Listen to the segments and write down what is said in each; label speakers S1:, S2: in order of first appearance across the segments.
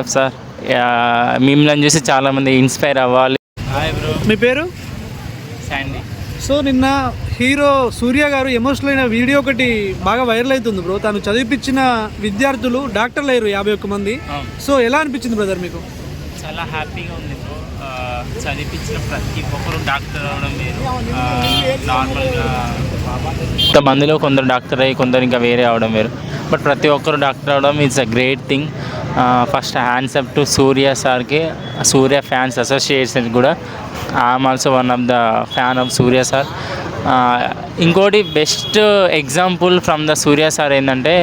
S1: Up sir. మిమ్మల్ని చూసి చాలామంది ఇన్స్పైర్ అవ్వాలి.
S2: మీ పేరు?
S1: శాండీ
S2: సో నిన్న హీరో సూర్య గారు ఎమోషనల్ అయిన వీడియో ఒకటి బాగా వైరల్ అవుతుంది బ్రో. తను చదివిపించిన విద్యార్థులు డాక్టర్లు అయ్యారు యాభై ఒక్క మంది. సో ఎలా అనిపించింది బ్రదర్ మీకు?
S1: చాలా హ్యాపీగా ఉంది బ్రో. చదివించిన ప్రతి ఒక్కరు డాక్టర్ అవడం వేరు. నార్మల్గా కొంతమందిలో కొందరు డాక్టర్ అయ్యి కొందరు ఇంకా వేరే అవడం వేరు. బట్ ప్రతి ఒక్కరు డాక్టర్ అవడం it's a great thing first hands up to Surya సార్కి సూర్య ఫ్యాన్స్ అసోసియేషన్ కూడా. I'm also one of the fan of Surya sir. ఇంకోటి best example from the Surya sir ఏంటంటే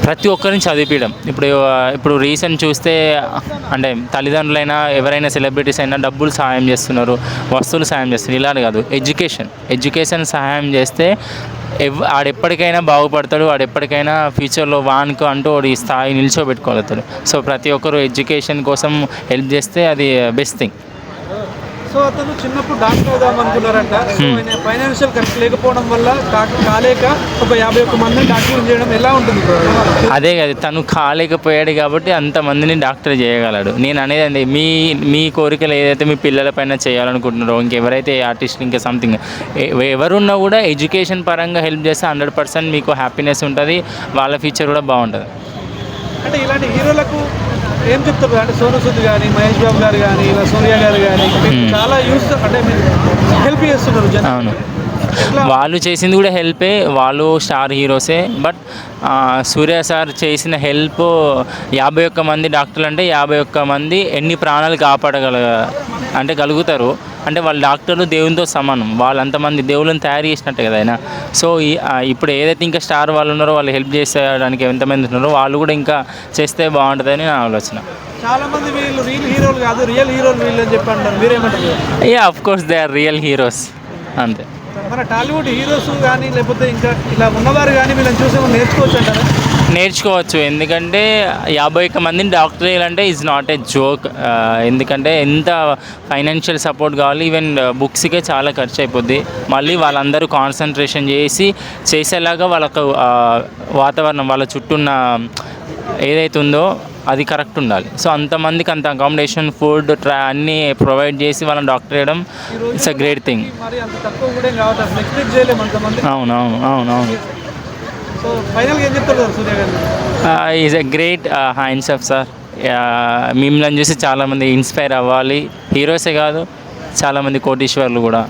S1: ప్రతి ఒక్కరిని చదివించడం ఇప్పుడు ఇప్పుడు రీసెంట్ చూస్తే అంటే తల్లిదండ్రులైనా ఎవరైనా సెలబ్రిటీస్ అయినా డబ్బులు సహాయం చేస్తున్నారు వస్తువులు సహాయం చేస్తున్నారు. ఇలా కాదు ఎడ్యుకేషన్. ఎడ్యుకేషన్ సహాయం చేస్తే ఎవ్ ఆడెప్పటికైనా బాగుపడతాడు వాడెప్పటికైనా ఫ్యూచర్లో వానికి అంటూ వాడు ఈ స్థాయి నిల్చోబెట్టుకోగలుగుతాడు. సో ప్రతి ఒక్కరు ఎడ్యుకేషన్ కోసం హెల్ప్ చేస్తే అది బెస్ట్ థింగ్.
S2: సో అతను చిన్నప్పుడు డాక్టర్ అవుదాం అనుకున్నారంట. ఫైనాన్షియల్ ఖర్చు లేకపోవడం వల్ల కా- కాలేక ఒక యాభై ఒక్క మందిని డాక్టర్ చేయడం ఎలా ఉంటుంది
S1: అదే కదా తను కాలేకపోయాడు కాబట్టి అంతమందిని డాక్టర్ చేయగలడు. నేను అనేది అండి మీ మీ కోరికలు ఏదైతే మీ పిల్లలపైన చేయాలనుకుంటున్నారో ఇంకెవరైతే ఆర్టిస్ట్ ఇంకా సంథింగ్ ఎవరున్నా కూడా ఎడ్యుకేషన్ పరంగా హెల్ప్ చేస్తే హండ్రెడ్ పర్సెంట్ మీకు హ్యాపీనెస్ ఉంటుంది వాళ్ళ ఫ్యూచర్ కూడా బాగుంటుంది.
S2: అంటే ఇలాంటి హీరోలకు ఏం చెప్తారు? అంటే సోను సూద్ కానీ మహేష్ బాబు గారు కానీ ఇలా సూర్య గారు కానీ చాలా యూస్ అంటే హెల్ప్ చేస్తున్నారు జనం.
S1: అవును. వాళ్ళు చేసింది కూడా హెల్పే వాళ్ళు స్టార్ హీరోసే బట్ సూర్య సార్ చేసిన హెల్ప్ యాభై ఒక్క మంది డాక్టర్లు అంటే యాభై ఒక్క మంది ఎన్ని ప్రాణాలు కాపాడగల అంటే గలుగుతారు అంటే వాళ్ళ డాక్టర్లు దేవునితో సమానం. వాళ్ళంతమంది దేవుళ్ళని తయారు చేసినట్టే కదా ఆయన. సో ఇప్పుడు ఏదైతే ఇంకా స్టార్ వాళ్ళు ఉన్నారో వాళ్ళు హెల్ప్ చేసేయడానికి ఎంతమంది ఉన్నారో వాళ్ళు కూడా ఇంకా చేస్తే బాగుంటుందని నా ఆలోచన.
S2: చాలా మంది వీళ్ళు రియల్ హీరోలు కాదు రియల్ హీరోలు వీళ్ళు అని చెప్పి అంటారు. మీరేమంటారు?
S1: Yeah of course they are real heroes అంతే.
S2: మన టాలీవుడ్ హీరోస్ కానీ లేకపోతే ఇంకా ఇలా ఉన్నవారు కానీ వీళ్ళని చూసి నేర్చుకోవచ్చు అంటారా?
S1: నేర్చుకోవచ్చు. ఎందుకంటే యాభై ఒక్క మందిని డాక్టర్ చేయాలంటే ఈజ్ నాట్ ఏ జోక్ ఎందుకంటే ఎంత ఫైనాన్షియల్ సపోర్ట్ కావాలి ఈవెన్ బుక్స్కే చాలా ఖర్చు అయిపోద్ది మళ్ళీ వాళ్ళందరూ కాన్సన్ట్రేషన్ చేసి చేసేలాగా వాళ్ళకు వాతావరణం వాళ్ళ చుట్టూ ఉన్న ఏదైతే ఉందో అది కరెక్ట్ ఉండాలి. సో అంతమందికి అంత అకామిడేషన్ ఫుడ్ ట్రా అన్నీ ప్రొవైడ్ చేసి వాళ్ళని డాక్టర్ చేయడం ఇట్స్ అ గ్రేట్ థింగ్
S2: మరి అంత సో ఫైనల్గా ఏం చెప్తారు Surya garu?
S1: Is a great hands off sir మిమ్మల్ని చూసి చాలామంది ఇన్స్పైర్ అవ్వాలి. హీరోసే కాదు చాలామంది కోటీశ్వర్లు కూడా.